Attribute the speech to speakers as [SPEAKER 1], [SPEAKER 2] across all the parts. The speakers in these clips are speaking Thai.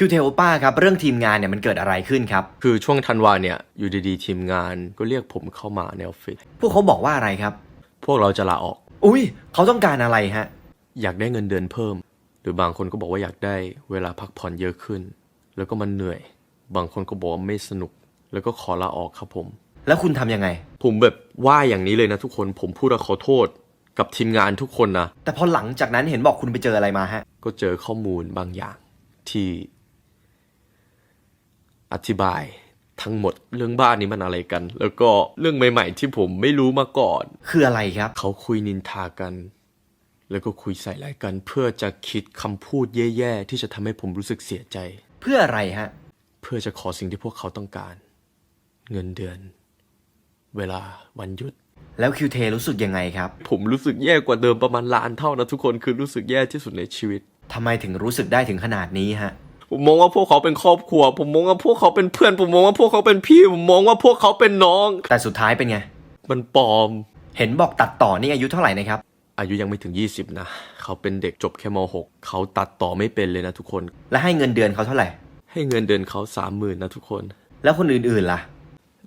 [SPEAKER 1] คิวเทโอป้าครับ เรื่องทีมงานเนี่ยมันเกิดอะไรขึ้นครับ
[SPEAKER 2] คือช่วงธันวาเนี่ยอยู่ดีๆทีมงานก็เรียกผมเข้ามาในออฟฟิศ
[SPEAKER 1] พวกเขาบอกว่าอะไรครับ
[SPEAKER 2] พวกเราจะลาออก
[SPEAKER 1] อุ้ยเขาต้องการอะไรฮะ
[SPEAKER 2] อยากได้เงินเดือนเพิ่ม หรือบางคนก็บอกว่าอยากได้เวลาพักผ่อนเยอะขึ้น แล้วก็มันเหนื่อย บางคนก็บอกว่าไม่สนุก แล้วก็ขอลาออกครับผม
[SPEAKER 1] แล้วคุณทำยังไง
[SPEAKER 2] ผมแบบว่าอย่างนี้เลยนะทุกคนผมพูดว่าขอโทษกับทีมงานทุกคนนะ
[SPEAKER 1] แต่พอหลังจากนั้นเห็นบอกคุณไปเจออะไรมาฮะ
[SPEAKER 2] ก็เจอข้อมูลบางอย่างที่อ ธิบายทั้งหมดเรื่องบ้านนี้มันอะไรกัน แล้วก็เรื่องใหม่ ๆ ที่ผมไม่รู้มาก่อน
[SPEAKER 1] คืออะไรครับ
[SPEAKER 2] เขาคุยนินทากัน แล้วก็คุยใส่ร้ายกัน เพื่อจะคิดคำพูดแย่ๆที่จะทำให้ผมรู้สึกเสียใจ
[SPEAKER 1] เพื่ออะไรฮะ
[SPEAKER 2] เพื่อจะขอสิ่งที่พวกเขาต้องการ เงินเดือน เวลาวันหยุด
[SPEAKER 1] แล้วคิวเทรู้สึกยังไงครับ
[SPEAKER 2] ผมรู้สึกแย่กว่าเดิมประมาณล้านเท่านะทุกคนคือรู้สึกแย่ที่สุดในชีวิต
[SPEAKER 1] ทำไมถึงรู้สึกได้ถึงขนาดนี้ฮะ
[SPEAKER 2] ผมมองว่าพวกเขาเป็นครอบครัว ผมมองว่าพวกเขาเป็นเพื่อน ผมมองว่าพวกเขาเป็นพี่ ผมมองว่าพวกเขาเป็นน้อง
[SPEAKER 1] แต่สุดท้ายเป็นไง
[SPEAKER 2] มันปลอม
[SPEAKER 1] เห็นบอกตัดต่อนี่อายุเท่าไหร่นะครับ
[SPEAKER 2] อายุยังไม่ถึง 20 นะ เขาเป็นเด็กจบแค่ม .6 เขาตัดต่อไม่เป็นเลยนะทุกคน
[SPEAKER 1] และให้เงินเดือนเขาเท่าไหร่
[SPEAKER 2] ให้เงินเดือนเขาสามหมื่นนะทุกคน
[SPEAKER 1] แล้วคนอื่นๆล่ะ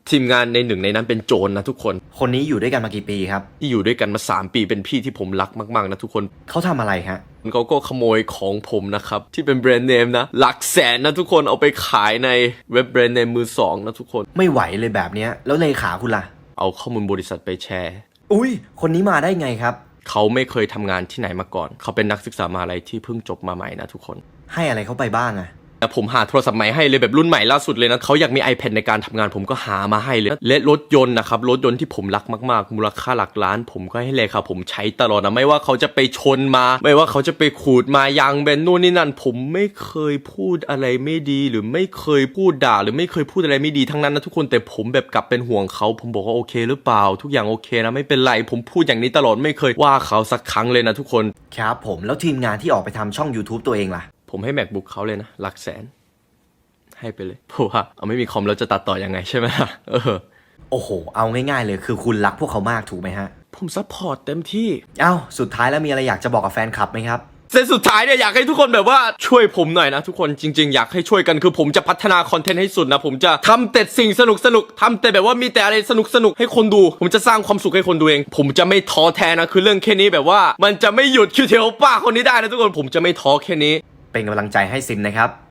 [SPEAKER 2] ทีมงานในหนึ่งในนั้นเป็นโจรนะทุกคน
[SPEAKER 1] คนนี้อยู่ด้วยกันมากี่ปีครับ
[SPEAKER 2] ที่อยู่ด้วยกันมา 3 ปีเป็นพี่ที่ผมรักมาก ๆ นะทุกคน
[SPEAKER 1] เขาทำอะไรฮะ
[SPEAKER 2] เขาก็ขโมยของผมนะครับ ที่เป็นแบรนด์เนมนะหลักแสนนะทุกคนเอาไปขายในเว็บแบรนด์เนมมือสองนะทุกคน
[SPEAKER 1] ไม่ไหวเลยแบบเนี้ยแล้วเลขาคุณล่ะ
[SPEAKER 2] เอาข้อมูลบริษัทไปแชร์
[SPEAKER 1] อุ้ยคนนี้มาได้ไงครับ
[SPEAKER 2] เขาไม่เคยทำงานที่ไหนมาก่อน เขาเป็นนักศึกษามหาลัยที่เพิ่งจบมาใหม่นะทุกคน
[SPEAKER 1] ให้อะไรเขาไปบ้างอะ
[SPEAKER 2] แต่ผมหาโทรศัพท์ใหม่ให้เลยแบบรุ่นใหม่ล่าสุดเลยนะเขาอยากมี iPad ในการทำงานผมก็หามาให้เลย และรถยนต์นะครับรถยนต์ที่ผมรักมากๆ มูลค่าหลักล้าน ผมก็ให้เลยครับผมใช้ตลอดนะไม่ว่าเขาจะไปชนมา ไม่ว่าเขาจะไปขูดมายางเบนนู่นนี่นั่น ผมไม่เคยพูดอะไรไม่ดี หรือไม่เคยพูดด่า หรือไม่เคยพูดอะไรไม่ดีทั้งนั้นนะทุกคนแต่ผมแบบกลับเป็นห่วงเขาผมบอกว่าโอเค หรือเปล่า ทุกอย่างโอเคนะไม่เป็นไรผมพูดอย่างนี้ตลอดไม่เคยว่าเขาสักครั้งเลยนะทุกคน
[SPEAKER 1] ครับผมแล้วทีมงานที่ออกไปทำช่อง YouTube ตัวเองล่ะ
[SPEAKER 2] ผมให้ macbook เขาเลยนะ หลักแสน ให้ไปเลย เพราะว่าเอาไม่มีคอมแล้วจะตัดต่อยังไงใช่ไหมล่ะเออ
[SPEAKER 1] โอ้โห เอาง่ายๆเลยคือคุณรักพวกเขามากถูกไหมฮะ
[SPEAKER 2] ผมซัพพอร์ตเต็มที่
[SPEAKER 1] เอ้า สุดท้ายแล้วมีอะไรอยากจะบอกกับแฟนคลับไหมครับ
[SPEAKER 2] เส้นสุดท้ายเนี่ยอยากให้ทุกคนแบบว่าช่วยผมหน่อยนะทุกคนจริง ๆ อยากให้ช่วยกันคือผมจะพัฒนาคอนเทนต์ให้สุดนะ ผมจะทำแต่สิ่งสนุกสนุกๆทำแต่แบบว่ามีแต่อะไรสนุกสนุกๆให้คนดู ผมจะสร้างความสุขให้คนดูเอง ผมจะไม่ท้อแท้นะคือเรื่องแค่นี้แบบว่า มันจะไม่หยุดคิวเทลป้าคนนี้ได้นะทุกคนผมจะไม่ท้อแค่นี้
[SPEAKER 1] เป็นกำลังใจให้ซิมนะครับ